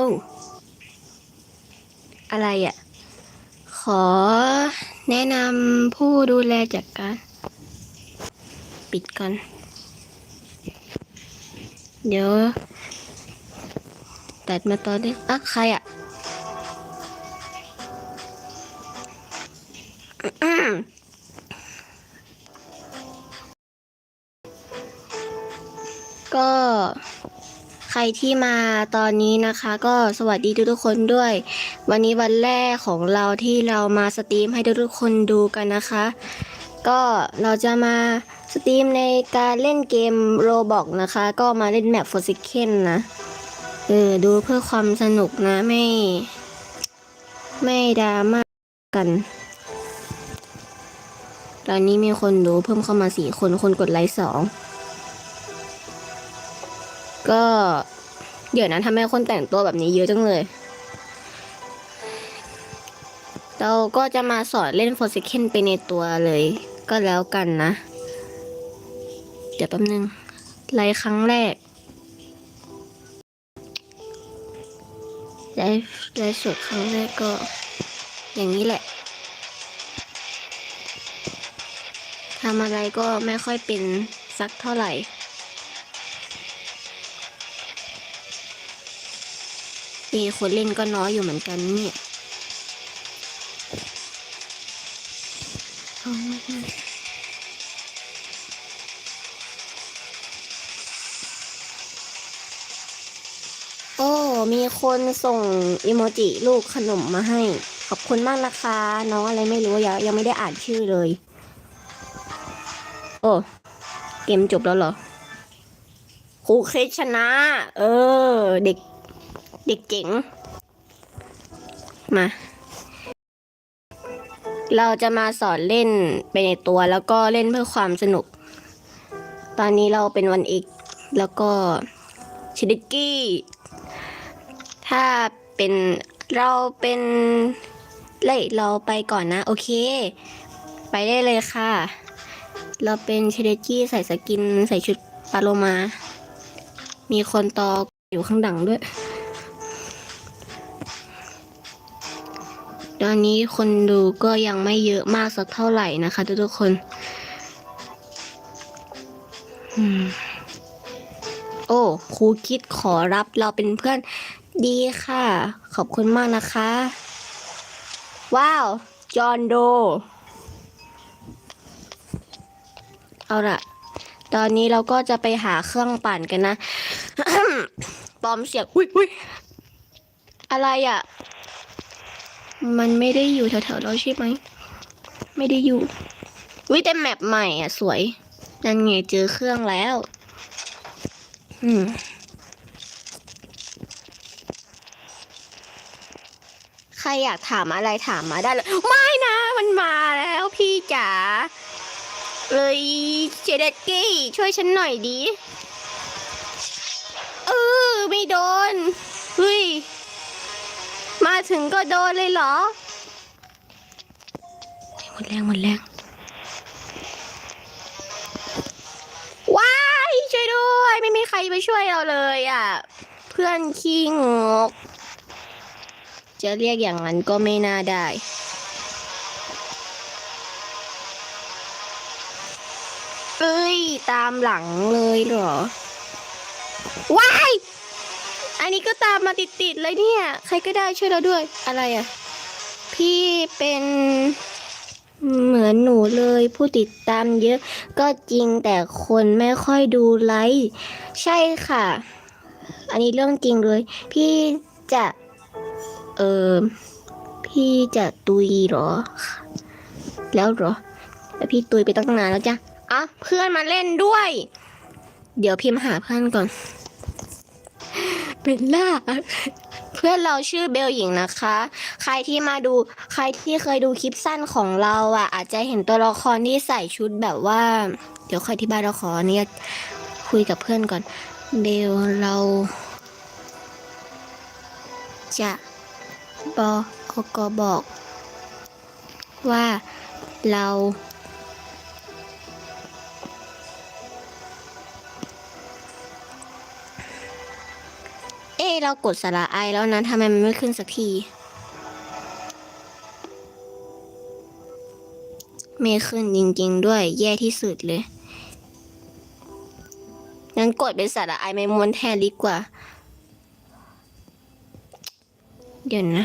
อ้อะไรอะ่ะ ขอแนะนำผู้ดูแลจัดการ ปิดก่อน เดี๋ยว ตัดมาตอนนี้อะใครอะ่ะ รที่มาตอนนี้นะคะ ก็สวัสดีทุกๆคนด้วย วันนี้วันแรกของเราที่เรามาสตรีมให้ทุกๆคนดูกันนะคะ ก็เราจะมาสตรีมในการเล่นเกมโรบอกนะคะ ก็มาเล่นแมปฟอร์ซิเคนนะเออดูเพื่อความสนุกนะไม่ ไม่ดราม่ากัน ตอนนี้มีคนดูเพิ่มเข้ามาสี่คนคนกดไลค์สองก็ เดี๋ยวนั้นทำไมคนแต่งตัวแบบนี้เยอะจังเลย เราก็จะมาสอนเล่น f o r s a k e n ไปในตัวเลย ก็แล้วกันนะ เดี๋ยวแป๊บนึงไลค์ครั้งแรกไลฟ์ไลฟ์สดครั้งแรกก็อย่างนี้แหละทำอะไรก็ไม่ค่อยเป็นสักเท่าไหร่ มีคนเล่นก็น้อยอยู่เหมือนกันเนี่ยโอ้ มีคนส่งอิโมจิลูกขนมมาให้ ขอบคุณมากนะคะ น้องอะไรไม่รู้ยังยังไม่ได้อ่านชื่อเลย โอ้ เกมจบแล้วเหรอครูเคชนะ เออ เด็ก เด็กเจ๋ง มา เราจะมาสอนเล่นไปในตัวแล้วก็เล่นเพื่อความสนุก ตอนนี้เราเป็นวันเอกแล้วก็ชิดิกี้ ถ้าเป็นเราเป็นเล่ยเราไปก่อนนะ โอเค ไปได้เลยค่ะ เราเป็นชเดจี้ใส่สกินใส่ชุดปาโลมา มีคนตออยู่ข้างดังด้วย ตอนนี้คนดูก็ยังไม่เยอะมากสักเท่าไหร่นะคะทุกๆคนอโอ้ครูคิดขอรับเราเป็นเพื่อนดีค่ะ ขอบคุณมากนะคะ ว้าว จอนโด เอาละตอนนี้เราก็จะไปหาเครื่องปั่นกันนะ ปลอมเสียงอุ้ยอุ้ยอะไรอะ่ะ มันไม่ได้อยู่แถวๆเราใช่ไหม ไม่ได้อยู่วิแต่แมปใหม่อะ สวย นั่นไงเจอเครื่องแล้ว อืม ใครอยากถามอะไรถามมาได้เลย ไม่นะ มันมาแล้วพี่จ๋าเอ้ยเจเดตกี้ ช่วยฉันหน่อยดิ เออ ไม่โดน เฮ้ย ถึงก็โดนเลยเหรอเฮ้ยหมดแรงหมดแรง ว้ายช่วยด้วย ไม่มีใครมาช่วยเราเลยอะ เพื่อนขี้งก จะเรียกอย่างนั้นก็ไม่น่าได้เอ้ย ตามหลังเลยเหรอ ว้าย อันนี้ก็ตามมาติดๆเลยเนี่ย ใครก็ได้ช่วยเราด้วย อะไรอะ พี่เป็นเหมือนหนูเลยผู้ติดตามเยอะ ก็จริงแต่คนไม่ค่อยดูไลค์ใช่ค่ะ อันนี้เรื่องจริงเลย พี่จะ เออพี่จะตุยเหรอ แล้วเหรอแล้วพี่ตุยไปตั้งนานแล้วจ้ะอะเพื่อนมาเล่นด้วย เดี๋ยวพิมพ์หาเพื่อนก่อน เป็นล่า เพื่อนเราชื่อเบลหญิงนะคะ ใครที่มาดู ใครที่เคยดูคลิปสั้นของเราอะ อาจจะเห็นตัวละครที่ใส่ชุดแบบว่า เดี๋ยวค่อยที่บ้านเราขอเนี่ยคุยกับเพื่อนก่อน เบลเราจะบอกกบอกว่าเรา เรากดสระไอแล้วนะทำไมมันไม่ขึ้นสักที ไม่ขึ้นจริง ๆ ด้วย แย่ที่สุดเลย งั้นกดเป็นสระไอไม่มวนแทนดีกว่า เดี๋ยวนะ